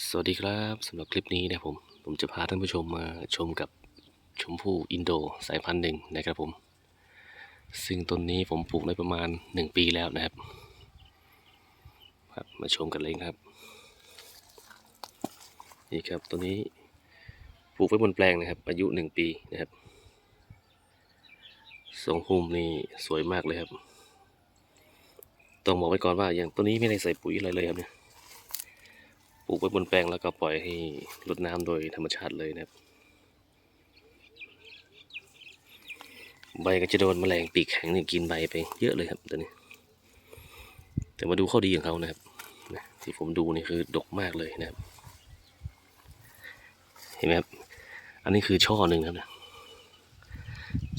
สวัสดีครับสำหรับคลิปนี้นะผม ผมจะพาท่านผู้ชมมาชมกับชมพู่อินโดสายพันธุ์หนึ่งนะครับผม ซึ่งต้นนี้ผมปลูกได้ประมาณหนึ่งปีแล้วนะครับครับ มาชมกันเลยครับ นี่ครับตัวนี้ปลูกไว้บนแปลงนะครับ อายุหนึ่งปีนะครับทรงภูมินี่สวยมากเลยครับ ต้องบอกไว้ก่อนว่าอย่างตัวนี้ไม่ได้ใส่ปุ๋ยอะไรเลยครับเนี่ย ปลูกไว้บนแปลงแล้วก็ปล่อยให้รดน้ำโดยธรรมชาติเลยนะครับ ใบก็จะโดนแมลงปีกแข็งเนี่ยกินใบไปเยอะเลยครับตัวนี้ แต่มาดูข้อดีของเขานะครับที่ผมดูนี่คือดกมากเลยนะครับ เห็นไหมครับ อันนี้คือช่อหนึ่งครับนะ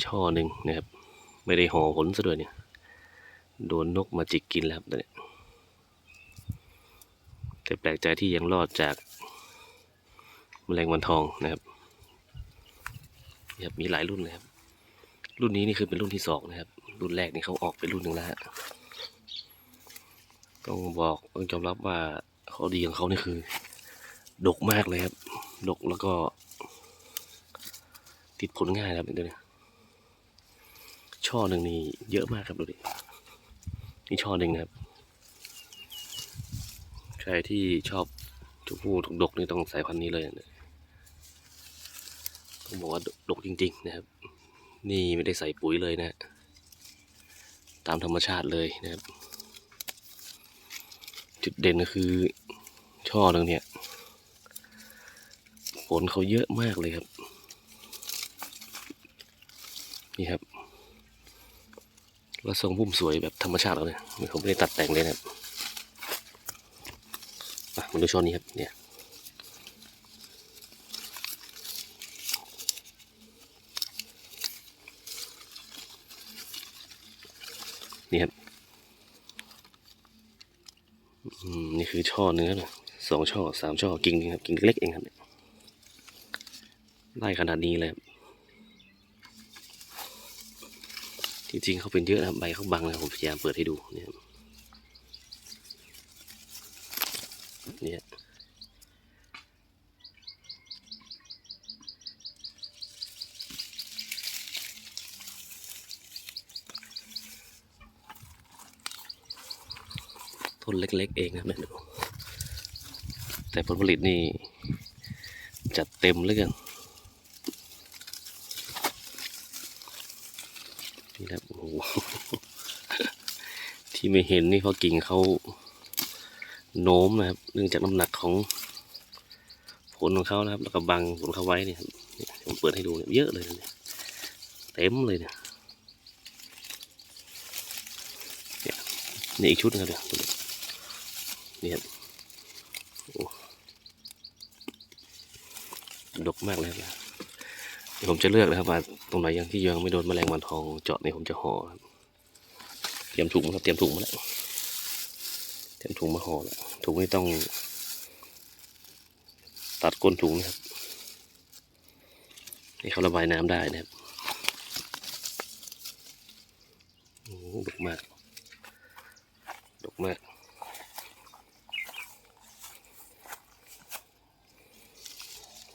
ช่อหนึ่งนะครับ ไม่ได้ห่อผลซะด้วยเนี่ย โดนนกมาจิกกินแล้วครับตัวนี้ แต่แปลกใจที่ยังรอดจากแมลงวันทองนะครับครับมีหลายรุ่นเลยครับ รุ่นนี้นี่คือเป็นรุ่นที่สองนะครับ รุ่นแรกนี่เขาออกเป็นรุ่นหนึ่งแล้วฮะต้องบอกต้องยอมรับว่าข้อดีของเขานี่คือ ดกมากเลยครับ ดกแล้วก็ ติดผลง่ายครับเดี๋ยวนี้ช่อหนึ่งนี่เยอะมากครับดูดินี่ช่อหนึ่งนะครับ ใครที่ชอบชมพู่ดกๆนี่ต้องสายพันธุ์นี้เลยนะต้องบอกว่าดกจริง ๆ นะครับ นี่ไม่ได้ใส่ปุ๋ยเลยนะ ตามธรรมชาติเลยนะครับ จุดเด่นก็คือช่อหนึงเนี่ยผลเขาเยอะมากเลยครับ นี่ครับแล้วทรงพุ่มสวยแบบธรรมชาติเราเนี่ยเขาไม่ได้ตัดแต่งเลยนะครับ มาดูช่อนี้ครับเนี่ยนี่ครับอืมนี่คือช่อเนื้อนะสองช่อสามช่อกิ่งนึงครับกิ่งเล็กเองครับเนี่ยได้ขนาดนี้เลยครับจริงๆเขาเป็นเยอะนะครับใบเขาบังนะผมพยายามเปิดให้ดูเนี่ยครับเนี่ย ต้นเล็ก ๆ เองนะเนี่ยดูแต่ผลผลิตนี่จัดเต็มเลยกันนี่ครับโอ้โหที่ไม่เห็นนี่เพราะกิ่งเขาโน้มนะครับ เนื่องจากน้ำหนักของผลของเขานะครับ แล้วก็บังผลเขาไว้เนี่ยผมเปิดให้ดูเนี่ยเยอะเลยเนี่ยเต็มเลยเนี่ยเนี่ยอีกชุดนึงครับเนี่ยว นี่ครับโอ้ดกมากเลยครับเดี๋ยวผมจะเลือกนะครับว่าตรงไหนยังที่ยังไม่โดนแมลงวันทองเจาะเนี่ยผมจะห่อครับเตรียมถุงครับเตรียมถุงมาแล้วเตรียมถุงมาห่อแล้วถุงไม่ต้อง ตัดก้นถุงนะครับให้เขาระบายน้ำได้นะครับโอ้ดกมาก ดกมาก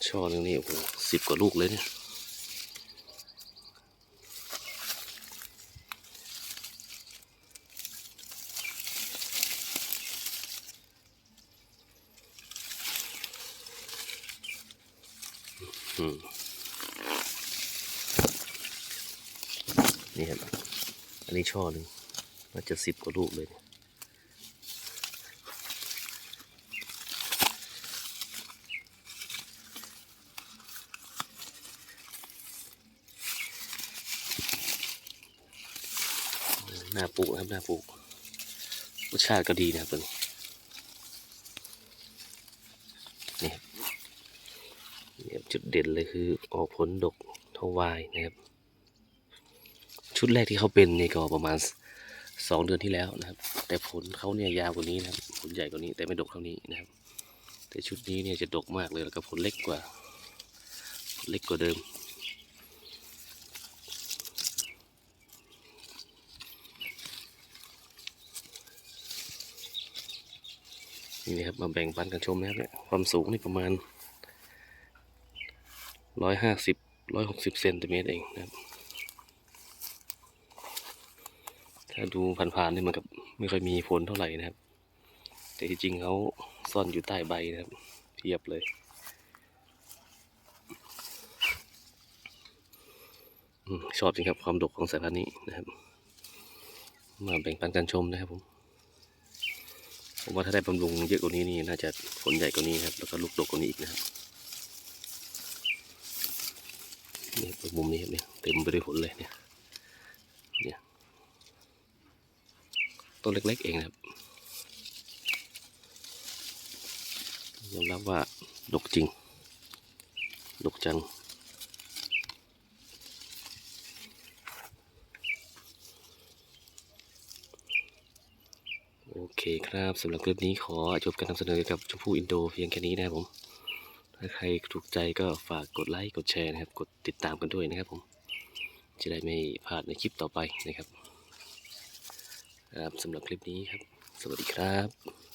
ช่อหนึงนี่โอ้โหสิบกว่าลูกเลยเนี่ยอืมนี่ครับอันนี้ช่อหนึ่งน่าจะสิบกว่าลูกเลยเนี่ย หน้าปลูกครับหน้าปลูกรสชาติก็ดีนะครับตัวนี้นี่นี่จุดเด่นเลยคือออกผลดกทวายนะครับ ชุดแรกที่เขาเป็นนี่ก็ประมาณสองเดือนที่แล้วนะครับ แต่ผลเขาเนี่ยยาวกว่านี้นะครับผลใหญ่กว่านี้แต่ไม่ดกเท่านี้นะครับ แต่ชุดนี้เนี่ยจะดกมากเลยแล้วก็ผลเล็กกว่า เล็กกว่าเดิม นี่นะครับมาแบ่งปันกันชมนะครับเนี่ยความสูงนี่ประมาณร้อยห้าสิบร้อยหกสิบเซนติเมตรเองนะครับ ถ้าดูผ่านๆนี่มันกับไม่ค่อยมีผลเท่าไหร่นะครับ แต่ที่จริงเขาซ่อนอยู่ใต้ใบนะครับเพียบเลยชอบจริงครับความดกของสายพันธุ์นี้นะครับ มาแบ่งปันกันชมนะครับผม ผมว่าถ้าได้บำรุงเยอะกว่านี้นี่น่าจะผลใหญ่กว่านี้ครับ แล้วก็ลูกดกกว่านี้อีกนะครับนี่มุมนี้เนี่ยเต็มไปด้วยผลเลยเนี่ยเนี่ยต้นเล็กๆเองนะครับยอมรับว่าดกจริง ดกจัง โอเคครับสำหรับคลิปนี้ขอจบการนำเสนอกับชมพู่อินโดเพียงแค่นี้นะครับผม ถ้าใครถูกใจก็ฝากกดไลค์กดแชร์นะครับ กดติดตามกันด้วยนะครับผม จะได้ไม่พลาดในคลิปต่อไปนะครับ ครับสำหรับคลิปนี้ครับ สวัสดีครับ